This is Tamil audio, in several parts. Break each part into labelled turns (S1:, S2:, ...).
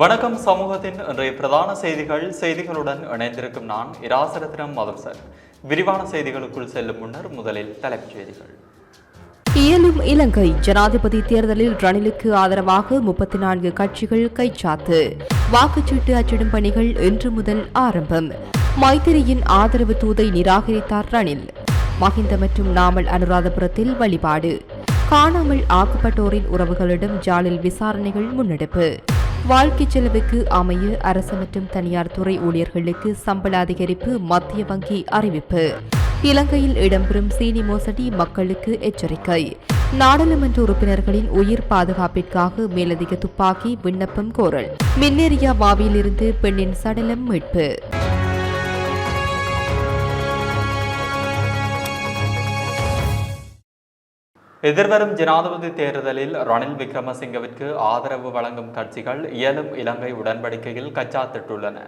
S1: வணக்கம் சமூகத்தின் இன்றைய பிரதான செய்திகள் செய்திகளுடன் இணைந்திருக்கும் நான் இராசரத்னம் மதம்சர் விரிவான செய்திகளுக்குள் செல்லும் முன்னர் முதலில் தலைப்புச் செய்திகள்.
S2: இயலும் இலங்கை ஜனாதிபதி தேர்தலில் ரணிலுக்கு ஆதரவாக முப்பத்தி நான்கு கட்சிகள் கைச்சாத்து. வாக்குச்சீட்டு அச்சிடும் பணிகள் இன்று முதல் ஆரம்பம். மைத்திரியின் ஆதரவு தூதை நிராகரித்தார் ரணில். மஹிந்த மற்றும் நாமல் அனுராதபுரத்தில் வழிபாடு. காணாமல் ஆக்கப்பட்டோரின் உறவுகளிடம் ஜாலில் விசாரணைகள் முன்னெடுப்பு. வாழ்க்கை செலவுக்கு அமைய அரசு மற்றும் தனியார் துறை ஊழியர்களுக்கு சம்பள அதிகரிப்பு மத்திய வங்கி அறிவிப்பு. இலங்கையில் இடம்பெறும் சீனி மோசடி மக்களுக்கு எச்சரிக்கை. நாடாளுமன்ற உறுப்பினர்களின் உயிர் பாதுகாப்பிற்காக மேலதிக துப்பாக்கி விண்ணப்பம் கோரல். மின்னேரியா மாவியிலிருந்து பெண்ணின் சடலம் மீட்பு.
S1: எதிர்வரும் ஜனாதிபதி தேர்தலில் ரணில் விக்ரமசிங்கவிற்கு ஆதரவு வழங்கும் கட்சிகள் இயலும் இலங்கை உடன்படிக்கையில் கச்சாத்திட்டுள்ளன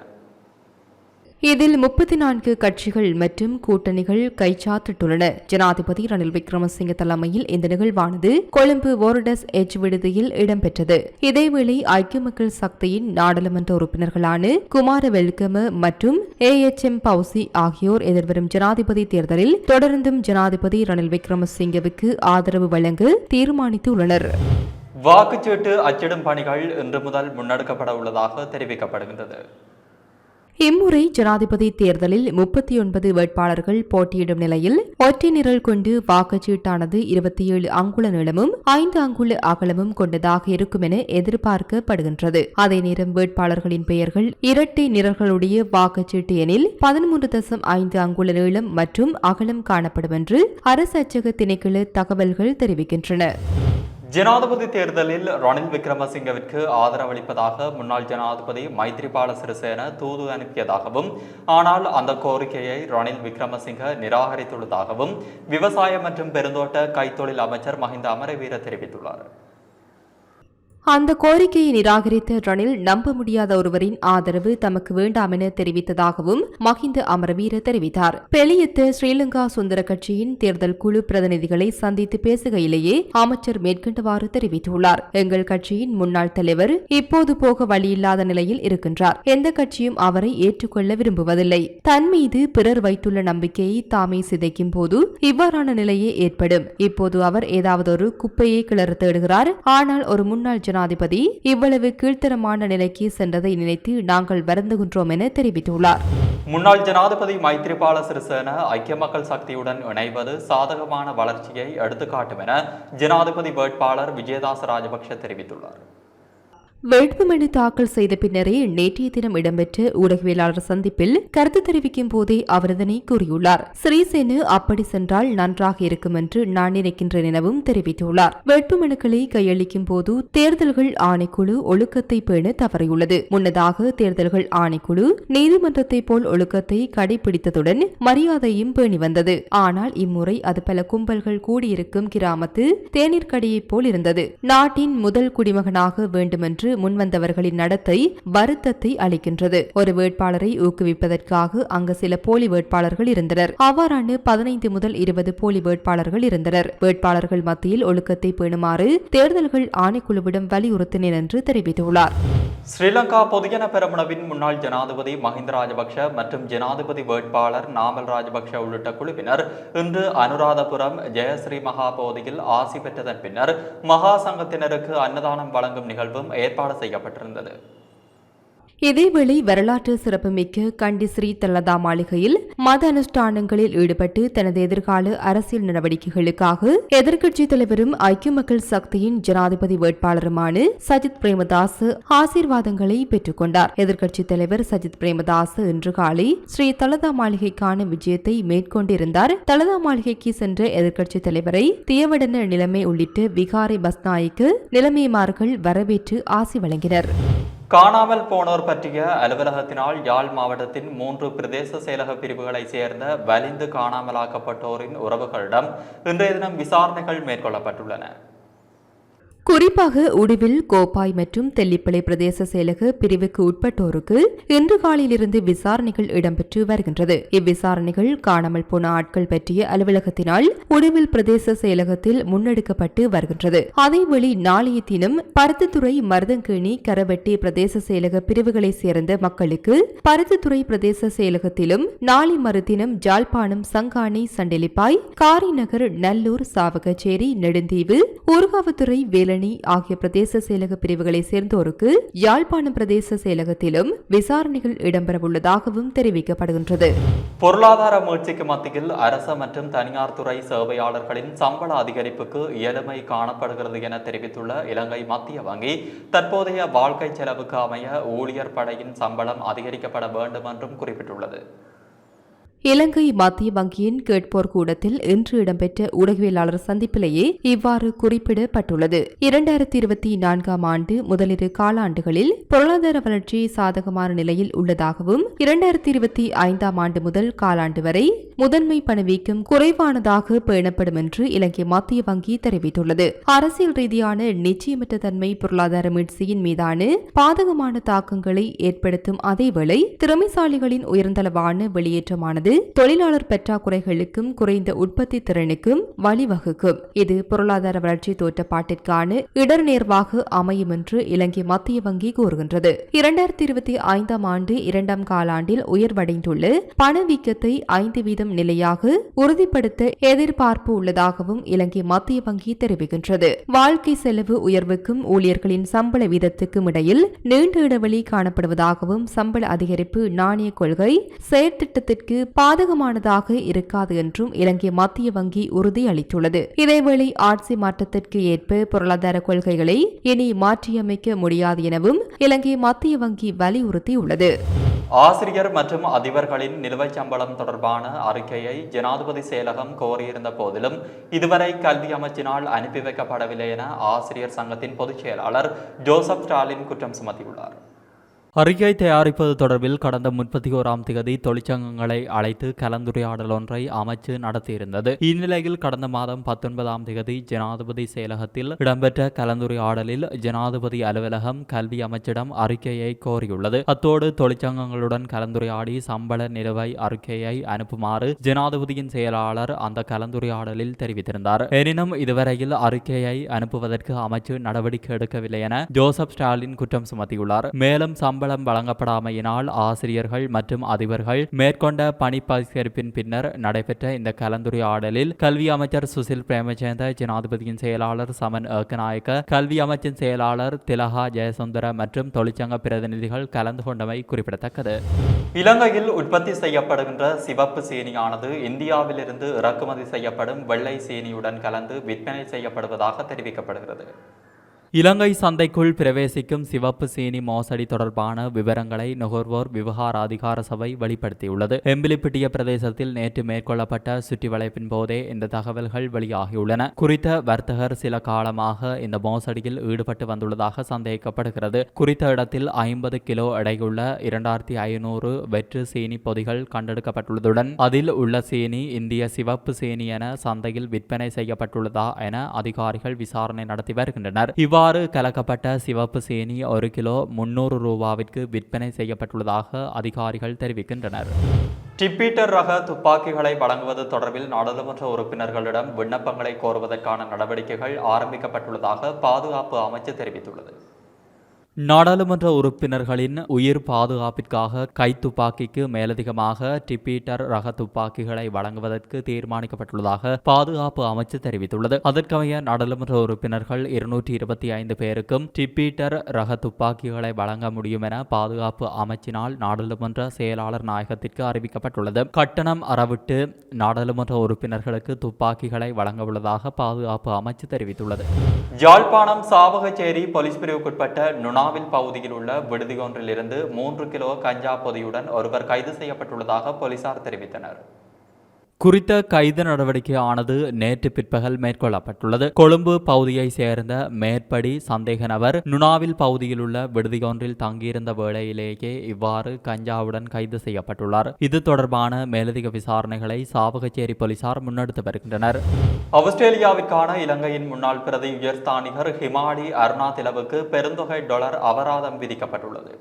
S2: இதில் முப்பத்தி நான்கு கட்சிகள் மற்றும் கூட்டணிகள் கைச்சாத்திட்டுள்ளன. ஜனாதிபதி ரணில் விக்ரமசிங்க தலைமையில் இந்த நிகழ்வானது கொழும்பு வோர்டஸ் எச் விடுதியில் இடம்பெற்றது. இதேவேளை ஐக்கிய மக்கள் சக்தியின் நாடாளுமன்ற உறுப்பினர்களான குமார வெல்கம மற்றும் ஏ எச் எம் பவுசி ஆகியோர் எதிர்வரும் ஜனாதிபதி தேர்தலில் தொடர்ந்தும் ஜனாதிபதி ரணில் விக்ரமசிங்கவுக்கு ஆதரவு வழங்க தீர்மானித்துள்ளனர்.
S1: வாக்குச்சீட்டு அச்சிடும் பணிகள் இன்று முதல் முன்னெடுக்கப்பட உள்ளதாக தெரிவிக்கப்படுகின்றது.
S2: இம்முறை ஜனாதிபதி தேர்தலில் முப்பத்தி ஒன்பது வேட்பாளர்கள் போட்டியிடும் நிலையில் ஒற்றை நிரல் கொண்டு வாக்குச்சீட்டானது இருபத்தி ஏழு அங்குல நீளமும் ஐந்து அங்குல அகலமும் கொண்டதாக இருக்கும் என எதிர்பார்க்கப்படுகின்றது. அதே நேரம் வேட்பாளர்களின் பெயர்கள் இரட்டை நிரல்களுடைய வாக்குச்சீட்டு எனில் பதிமூன்று தசம் ஐந்து அங்குல நீளம் மற்றும் அகலம் காணப்படும் என்று அரசு அச்சக திணைக்கள தகவல்கள் தெரிவிக்கின்றன.
S1: ஜனாதிபதி தேர்தலில் ரணில் விக்ரமசிங்கவிற்கு ஆதரவளிப்பதாக முன்னாள் ஜனாதிபதி மைத்ரிபால சிறிசேன தூது அனுப்பியதாகவும் ஆனால் அந்த கோரிக்கையை ரணில் விக்ரமசிங்க நிராகரித்துள்ளதாகவும் விவசாய மற்றும் பெருந்தோட்ட கைத்தொழில் அமைச்சர் மஹிந்த அமரவீர தெரிவித்துள்ளார்.
S2: அந்த கோரிக்கையை நிராகரித்த ரணில் நம்ப முடியாத ஒருவரின் ஆதரவு தமக்கு வேண்டாம் என தெரிவித்ததாகவும் மஹிந்த அமரவீர தெரிவித்தார். பெலியத்த ஸ்ரீலங்கா சுந்தர கட்சியின் தேர்தல் குழு பிரதிநிதிகளை சந்தித்து பேசுகையிலேயே அமைச்சர் மேற்கண்டவாறு தெரிவித்துள்ளார். எங்கள் கட்சியின் முன்னாள் தலைவர் இப்போது போக வழியில்லாத நிலையில் இருக்கின்றார். எந்த கட்சியும் அவரை ஏற்றுக்கொள்ள விரும்புவதில்லை. தன் மீது பிறர் வைத்துள்ள நம்பிக்கையை தாமே சிதைக்கும் போது இவ்வாறான நிலையே ஏற்படும். இப்போது அவர் ஏதாவது ஒரு குப்பையை கிளற தேடுகிறார். ஆனால் ஒரு முன்னாள் ஜனாதிபதி இவ்வளவு கீழ்த்தரமான நிலைக்கு சென்றதை நினைத்து நாங்கள் வருந்துகின்றோம் என தெரிவித்துள்ளார்.
S1: முன்னாள் ஜனாதிபதி மைத்ரிபால சிறிசேன ஐக்கிய மக்கள் சக்தியுடன் இணைவது சாதகமான வளர்ச்சியை எடுத்துக்காட்டும் என ஜனாதிபதி வேட்பாளர் விஜயதாச ராஜபக்ஷ தெரிவித்துள்ளார்.
S2: வேட்புமனு தாக்கல் செய்த பின்னரே நேற்றைய தினம் இடம்பெற்ற ஊடகவியலாளர் சந்திப்பில் கருத்து தெரிவிக்கும் போதே அவர் இதனை கூறியுள்ளார். ஸ்ரீசேனு அப்படி சென்றால் நன்றாக இருக்கும் என்று நான் நினைக்கின்றேன் எனவும் தெரிவித்துள்ளார். வேட்புமனுக்களை கையளிக்கும் போது தேர்தல்கள் ஆணைக்குழு ஒழுக்கத்தை பேண தவறியுள்ளது. முன்னதாக தேர்தல்கள் ஆணைக்குழு நீதிமன்றத்தை போல் ஒழுக்கத்தை கடைபிடித்ததுடன் மரியாதையும் பேணி வந்தது. ஆனால் இம்முறை அது பல கும்பல்கள் கூடியிருக்கும் கிராமத்து தேநீர் கடையைப் போல் இருந்தது. நாட்டின் முதல் குடிமகனாக வேண்டுமென்று முன்வந்தவர்களின் நடத்தை வருத்தத்தை அளிக்கின்றது. ஒரு வேட்பாளரை ஊக்குவிப்பதற்காக அங்கு சில போலி வேட்பாளர்கள் இருந்தனர். அவ்வாறான பதினைந்து முதல் இருபது போலி வேட்பாளர்கள் இருந்தனர். வேட்பாளர்கள் மத்தியில் ஒழுக்கத்தை பேணுமாறு தேர்தல்கள் ஆணைக்குழுவிடம் வலியுறுத்தினர் என்று தெரிவித்துள்ளார்.
S1: ஸ்ரீலங்கா பொதுஜன பெரமுனவின் முன்னாள் ஜனாதிபதி மஹிந்த ராஜபக்ஷ மற்றும் ஜனாதிபதி வேட்பாளர் நாமல் ராஜபக்ஷ உள்ளிட்ட குழுவினர் இன்று அனுராதபுரம் ஜெயஸ்ரீ மகாபோதியில் ஆசி பெற்றதன் பின்னர் மகா சங்கத்தினருக்கு அன்னதானம் வழங்கும் நிகழ்வும் ஏற்பாடு செய்யப்பட்டிருந்தது.
S2: இதேவேளை வரலாற்று சிறப்புமிக்க கண்டி ஸ்ரீ தலதா மாளிகையில் மத அனுஷ்டானங்களில் ஈடுபட்டு தனது எதிர்கால அரசியல் நடவடிக்கைகளுக்காக எதிர்க்கட்சித் தலைவரும் ஐக்கிய மக்கள் சக்தியின் ஜனாதிபதி வேட்பாளருமான சஜித் பிரேமதாஸ் ஆசீர்வாதங்களை பெற்றுக் கொண்டார். எதிர்க்கட்சித் தலைவர் சஜித் பிரேமதாஸ் இன்று காலை ஸ்ரீ தலதா மாளிகைக்கான விஜயத்தை மேற்கொண்டிருந்தார். தலதா மாளிகைக்கு சென்ற எதிர்க்கட்சித் தலைவரை தியவடன நிலைமை உள்ளிட்ட விகாரி பஸ்நாய்க்கு நிலைமைமார்கள் வரவேற்று ஆசி வழங்கினர்.
S1: காணாமல் போனோர் பற்றிய அலுவலகத்தினால் யாழ் மாவட்டத்தின் மூன்று பிரதேச செயலக பிரிவுகளைச் சேர்ந்த வலிந்து காணாமலாக்கப்பட்டோரின் உறவுகளிடம் இன்றைய தினம் விசாரணைகள் மேற்கொள்ளப்பட்டுள்ளன.
S2: குறிப்பாக உடுவில் கோப்பாய் மற்றும் தெல்லிப்பளை பிரதேச செயலக பிரிவுக்கு உட்பட்டோருக்கு இன்று காலையிலிருந்து விசாரணைகள் இடம்பெற்று வருகின்றது. இவ்விசாரணைகள் காணாமல் போன ஆட்கள் பற்றிய அலுவலகத்தினால் உடுவில் பிரதேச செயலகத்தில் முன்னெடுக்கப்பட்டு வருகின்றது. அதேவேளை நாளைய தினம் பருத்தித்துறை மருதங்கேணி கரவெட்டி பிரதேச செயலக பிரிவுகளைச் சேர்ந்த மக்களுக்கு பருத்தித்துறை பிரதேச செயலகத்திலும் நாளை மறுதினம் ஜாழ்ப்பாணம் சங்கானி சண்டெலிப்பாய் காரிநகர் நல்லூர் சாவகச்சேரி நெடுந்தீவு ஊர்காவத்துறை வேலை வேலணி ஆகிய பிரதேச செயலக பிரிவுகளைச் சேர்ந்தோருக்கு யாழ்ப்பாணம் பிரதேச செயலகத்திலும் விசாரணைகள் இடம்பெறவுள்ளதாகவும் தெரிவிக்கப்படுகின்றது.
S1: பொருளாதார முயற்சிக்கு மத்தியில் அரச மற்றும் தனியார் துறை சேவையாளர்களின் சம்பள அதிகரிப்புக்கு இயலுமை காணப்படுகிறது என தெரிவித்துள்ள இலங்கை மத்திய வங்கி தற்போதைய வாழ்க்கை செலவுக்கு அமைய ஊழியர் படையின் சம்பளம் அதிகரிக்கப்பட வேண்டும் என்றும் குறிப்பிட்டுள்ளது.
S2: இலங்கை மத்திய வங்கியின் கேட்போர் கூடத்தில் இன்று இடம்பெற்ற ஊடகவியலாளர் சந்திப்பிலேயே இவ்வாறு குறிப்பிடப்பட்டுள்ளது. இரண்டாயிரத்தி இருபத்தி நான்காம் ஆண்டு முதலிரு காலாண்டுகளில் பொருளாதார வளர்ச்சி சாதகமான நிலையில் உள்ளதாகவும் இரண்டாயிரத்தி இருபத்தி ஐந்தாம் ஆண்டு முதல் காலாண்டு வரை முதன்மை பணவீக்கம் குறைவானதாக பேணப்படும் என்று இலங்கை மத்திய வங்கி தெரிவித்துள்ளது. அரசியல் ரீதியான நிச்சயமற்ற தன்மை பொருளாதார மீட்சியின் மீதான பாதகமான தாக்கங்களை ஏற்படுத்தும் அதேவேளை திறமைசாலிகளின் உயர்ந்தளவான வெளியேற்றமானது தொழிலாளர் பற்றாக்குறைகளுக்கும் குறைந்த உற்பத்தி திறனுக்கும் வழிவகுக்கும். இது பொருளாதார வளர்ச்சி தோற்றப்பாட்டிற்கான இடர் நேர்வாக அமையும் என்று இலங்கை மத்திய வங்கி கூறுகின்றது. இரண்டாயிரத்தி இருபத்தி ஐந்தாம் ஆண்டு இரண்டாம் காலாண்டில் உயர்வடைந்துள்ள பணவீக்கத்தை ஐந்து வீதம் நிலையாக உறுதிப்படுத்த எதிர்பார்ப்பு உள்ளதாகவும் இலங்கை மத்திய வங்கி தெரிவிக்கின்றது. வாழ்க்கை செலவு உயர்வுக்கும் ஊழியர்களின் சம்பள வீதத்துக்கும் இடையில் நீண்ட இடைவெளி காணப்படுவதாகவும் சம்பள அதிகரிப்பு நாணய கொள்கை செயற்திட்டத்திற்கு பாதகமானதாக இருக்காது என்றும் இலங்கை மத்திய வங்கி உறுதியளித்துள்ளது. இதேவேளை ஆட்சி மாற்றத்திற்கு ஏற்ப பொருளாதார கொள்கைகளை இனி மாற்றியமைக்க முடியாது எனவும் இலங்கை மத்திய வங்கி வலியுறுத்தியுள்ளது.
S1: ஆசிரியர் மற்றும் அதிபர்களின் நிலுவைச் சம்பளம் தொடர்பான அறிக்கையை ஜனாதிபதி செயலகம் கோரியிருந்த போதிலும் இதுவரை கல்வி அமைச்சினால் அனுப்பி வைக்கப்படவில்லை என ஆசிரியர் சங்கத்தின் பொதுச் செயலாளர் ஜோசப் ஸ்டாலின் குற்றம் சுமத்தியுள்ளார். அறிக்கை தயாரிப்பது தொடர்பில் கடந்த முப்பத்தி ஓராம் தேதி தொழிற்சங்கங்களை அழைத்து கலந்துரையாடல் ஒன்றை அமைச்சு நடத்தியிருந்தது. இந்நிலையில் கடந்த மாதம் பத்தொன்பதாம் தேதி ஜனாதிபதி செயலகத்தில் இடம்பெற்ற கலந்துரையாடலில் ஜனாதிபதி அலுவலகம் கல்வி அமைச்சிடம் அறிக்கையை கோரியுள்ளது. அத்தோடு தொழிற்சங்கங்களுடன் கலந்துரையாடி சம்பள நிலுவை அறிக்கையை அனுப்புமாறு ஜனாதிபதியின் செயலாளர் அந்த கலந்துரையாடலில் தெரிவித்திருந்தார். எனினும் இதுவரையில் அறிக்கையை அனுப்புவதற்கு அமைச்சு நடவடிக்கை எடுக்கவில்லை என ஜோசப் ஸ்டாலின் குற்றம் சுமத்தியுள்ளார். மேலும் சம்பளம் வழங்கப்படாமையினால் ஆசிரியர்கள் மற்றும் அதிபர்கள் மேற்கொண்ட பணி பகிஷ்கரிப்பின் பின்னர் நடைபெற்ற இந்த கலந்துரையாடலில் கல்வி அமைச்சர் சுசில் பிரேமச்சேந்த ஜனாதிபதியின் செயலாளர் சமன் ஏக்கநாயக்க கல்வி அமைச்சின் செயலாளர் திலகா ஜெயசுந்தர மற்றும் தொழிற்சங்க பிரதிநிதிகள் கலந்து கொண்டமை குறிப்பிடத்தக்கது. இலங்கையில் உற்பத்தி செய்யப்படுகின்ற சிவப்பு சீனியானது இந்தியாவிலிருந்து இறக்குமதி செய்யப்படும் வெள்ளை சீனியுடன் கலந்து விற்பனை செய்யப்படுவதாக தெரிவிக்கப்படுகிறது. இலங்கை சந்தைக்குள் பிரவேசிக்கும் சிவப்பு சீனி மோசடி தொடர்பான விவரங்களை நுகர்வோர் விவகார அதிகார சபை வெளிப்படுத்தியுள்ளது. எம்பிலிப்பிட்டிய பிரதேசத்தில் நேற்று மேற்கொள்ளப்பட்ட சுற்றிவளைப்பின் போதே இந்த தகவல்கள் வெளியாகியுள்ளன. குறித்த வர்த்தகர் சில காலமாக இந்த மோசடியில் ஈடுபட்டு வந்துள்ளதாக சந்தேகிக்கப்படுகிறது குறித்த இடத்தில் ஐம்பது கிலோ எடையுள்ள இரண்டாயிரத்தி ஐநூறு வெற்று சீனி பொதிகள் கண்டெடுக்கப்பட்டுள்ளதுடன் அதில் உள்ள சீனி இந்திய சிவப்பு சீனி என சந்தையில் விற்பனை செய்யப்பட்டுள்ளதா என அதிகாரிகள் விசாரணை நடத்தி வருகின்றனர். இவ்வாறு கலக்கப்பட்ட சிவப்பு சேனி ஒரு கிலோ முன்னூறு ரூபாவிற்கு விற்பனை செய்யப்பட்டுள்ளதாக அதிகாரிகள் தெரிவிக்கின்றனர். டிப்பீட்டர் ரக துப்பாக்கிகளை வழங்குவது தொடர்பில் நாடாளுமன்ற உறுப்பினர்களிடம் விண்ணப்பங்களை கோருவதற்கான நடவடிக்கைகள் ஆரம்பிக்கப்பட்டுள்ளதாக பாதுகாப்பு அமைச்சு தெரிவித்துள்ளது. நாடாளுமன்ற உறுப்பினர்களின் உயிர் பாதுகாப்பிற்காக கைத்துப்பாக்கிக்கு மேலதிகமாக டிப்பீட்டர் ரக துப்பாக்கிகளை வழங்குவதற்கு தீர்மானிக்கப்பட்டுள்ளதாக பாதுகாப்பு அமைச்சு தெரிவித்துள்ளது. அதற்கமைய நாடாளுமன்ற உறுப்பினர்கள் இருநூற்றி இருபத்தி ஐந்து பேருக்கும் டிப்பீட்டர் ரக துப்பாக்கிகளை வழங்க முடியும் என பாதுகாப்பு அமைச்சினால் நாடாளுமன்ற செயலாளர் நாயகத்திற்கு அறிவிக்கப்பட்டுள்ளது. கட்டணம் அறவிட்டு நாடாளுமன்ற உறுப்பினர்களுக்கு துப்பாக்கிகளை வழங்க உள்ளதாக பாதுகாப்பு அமைச்சு தெரிவித்துள்ளது. யாழ்ப்பாணம் சாவகச்சேரி போலீஸ் பிரிவுக்குட்பட்ட நாவில் பகுதியில் உள்ள விடுதி ஒன்றிலிருந்து மூன்று கிலோ கஞ்சா பொதியுடன் ஒருவர் கைது செய்யப்பட்டுள்ளதாக போலீசார் தெரிவித்தனர். குறித்த கைது நடவடிக்கையானது நேற்று பிற்பகல் மேற்கொள்ளப்பட்டுள்ளது. கொழும்பு பகுதியை சேர்ந்த மேற்படி சந்தேக நபர் நுணாவில் பகுதியில் உள்ள விடுதியொன்றில் தங்கியிருந்த வேளையிலேயே இவ்வாறு கஞ்சாவுடன் கைது செய்யப்பட்டுள்ளார். இது தொடர்பான மேலதிக விசாரணைகளை சாவகச்சேரி போலீசார் முன்னெடுத்து வருகின்றனர். ஆஸ்திரேலியாவிற்கான இலங்கையின் முன்னாள் பிரதி உயர்ஸ்தானிகர் ஹிமாடி அருணா திலவுக்கு பெருந்தொகை டாலர் அபராதம் விதிக்கப்பட்டுள்ளது.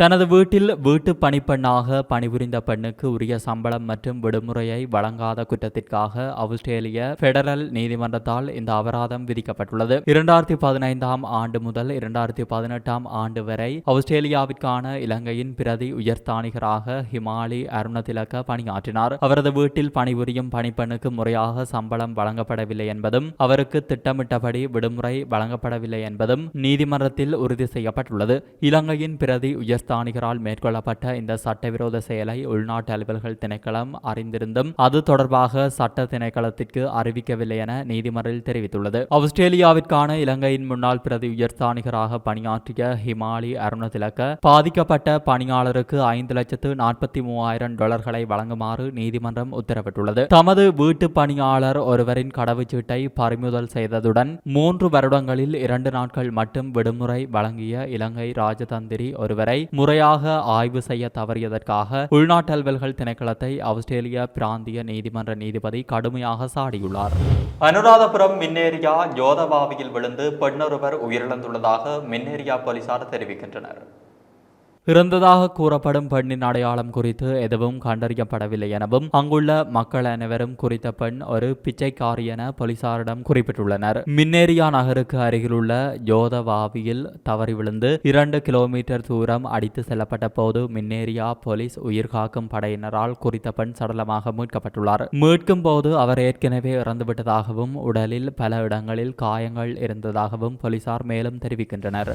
S1: தனது வீட்டில் வீட்டு பணிப்பெண்ணாக பணிபுரிந்த பெண்ணுக்கு உரிய சம்பளம் மற்றும் விடுமுறையை வழங்காத குற்றத்திற்காக ஆஸ்திரேலிய பெடரல் நீதிமன்றத்தால் இந்த அபராதம் விதிக்கப்பட்டுள்ளது. இரண்டாயிரத்தி பதினைந்தாம் ஆண்டு முதல் இரண்டாயிரத்தி பதினெட்டாம் ஆண்டு வரை ஆஸ்திரேலியாவிற்கான இலங்கையின் பிரதி உயர்ஸ்தானிகராக ஹிமாலி அருணதிலக்க பணியாற்றினார். அவரது வீட்டில் பணிபுரியும் பணிப்பெண்ணுக்கு முறையாக சம்பளம் வழங்கப்படவில்லை என்பதும் அவருக்கு திட்டமிட்டபடி விடுமுறை வழங்கப்படவில்லை என்பதும் நீதிமன்றத்தில் உறுதி செய்யப்பட்டுள்ளது. இலங்கையின் பிரதி உயர் உயர்ஸ்தானிகரால் மேற்கொள்ளப்பட்ட இந்த சட்டவிரோத செயலை உள்நாட்டு அலுவல்கள் திணைக்களம் அறிந்திருந்தும் அது தொடர்பாக சட்ட திணைக்களத்திற்கு அறிவிக்கவில்லை என நீதிமன்றில் தெரிவித்துள்ளது. ஆஸ்திரேலியாவிற்கான இலங்கையின் முன்னாள் பிரதி உயர்ஸ்தானிகராக பணியாற்றிய ஹிமாலி அருணதிலக்க பாதிக்கப்பட்ட பணியாளருக்கு ஐந்து லட்சத்து நாற்பத்தி மூவாயிரம் டாலர்களை வழங்குமாறு நீதிமன்றம் உத்தரவிட்டுள்ளது. தமது வீட்டு பணியாளர் ஒருவரின் கடவுச்சீட்டை பறிமுதல் செய்ததுடன் மூன்று வருடங்களில் இரண்டு நாட்கள் மட்டும் விடுமுறை வழங்கிய இலங்கை ராஜதந்திரி ஒருவரை முறையாக ஆய்வு செய்ய தவறியதற்காக உள்நாட்டு அலுவல்கள் திணைக்களத்தை ஆஸ்திரேலிய பிராந்திய நீதிமன்ற நீதிபதி கடுமையாக சாடியுள்ளார். அனுராதபுரம் மின்னேரியா ஜோதபாவியில் விழுந்து பெண்ணொருவர் உயிரிழந்துள்ளதாக மின்னேரியா போலீசார் தெரிவிக்கின்றனர். இறந்ததாக கூறப்படும் பெண்ணின் அடையாளம் குறித்து எதுவும் கண்டறியப்படவில்லை எனவும் அங்குள்ள மக்கள் அனைவரும் குறித்த பெண் ஒரு பிச்சைக்காரி என போலீசாரிடம் குறிப்பிட்டுள்ளனர். மின்னேரியா நகருக்கு அருகிலுள்ள யோதவாவியில் தவறி விழுந்து இரண்டு கிலோமீட்டர் தூரம் அடித்து செல்லப்பட்ட போது மின்னேரியா போலீஸ் உயிர்காக்கும் படையினரால் குறித்த பெண் சடலமாக மீட்கப்பட்டுள்ளார். மீட்கும் போது அவர் ஏற்கனவே இறந்துவிட்டதாகவும் உடலில் பல இடங்களில் காயங்கள் இருந்ததாகவும் போலீசார் மேலும் தெரிவிக்கின்றனர்.